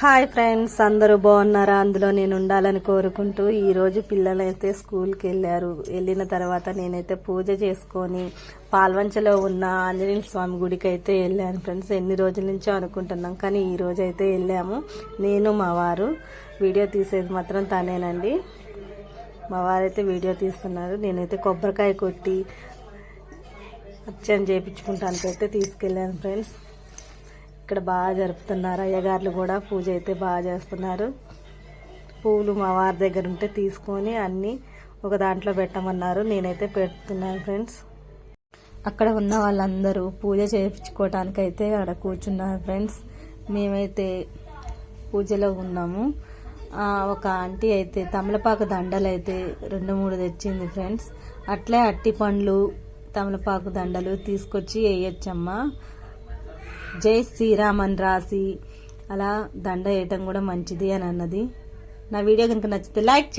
Hi friends అందరూ బాగున్నారా? అందులో నేను ఉండాలని కోరుకుంటూ ఈరోజు పిల్లలైతే స్కూల్కి వెళ్ళారు. వెళ్ళిన తర్వాత నేనైతే పూజ చేసుకొని పాల్వంచలో ఉన్న ఆంజనేయ స్వామి గుడికి అయితే వెళ్ళాను ఫ్రెండ్స్. ఎన్ని రోజుల నుంచో అనుకుంటున్నాం కానీ ఈ రోజు అయితే వెళ్ళాము. నేను మా వారు. వీడియో తీసేది మాత్రం తనేనండి. మా వారైతే వీడియో తీస్తున్నారు. నేనైతే కొబ్బరికాయ కొట్టి అచ్చని చేయించుకుంటానికి అయితే తీసుకెళ్ళాను ఫ్రెండ్స్. ఇక్కడ బాగా జరుపుతున్నారు. అయ్యగారులు కూడా పూజ అయితే బాగా చేస్తున్నారు. పూలు మా వారి దగ్గర ఉంటే తీసుకొని అన్నీ ఒక దాంట్లో పెట్టమన్నారు. నేనైతే పెడుతున్నాను ఫ్రెండ్స్. అక్కడ ఉన్న వాళ్ళందరూ పూజ చేయించుకోవటానికైతే అక్కడ కూర్చున్నారు ఫ్రెండ్స్. మేమైతే పూజలో ఉన్నాము. ఒక ఆంటీ అయితే తమలపాకు దండలు అయితే రెండు మూడు తెచ్చింది ఫ్రెండ్స్. అట్లే అట్టి పండ్లు తమలపాకు దండలు తీసుకొచ్చి వేయచ్చమ్మా. జై శ్రీరామ్ అని రాసి అలా దండ వేయటం కూడా మంచిది అని అన్నది. నా వీడియో కనుక నచ్చితే లైక్ చేయండి.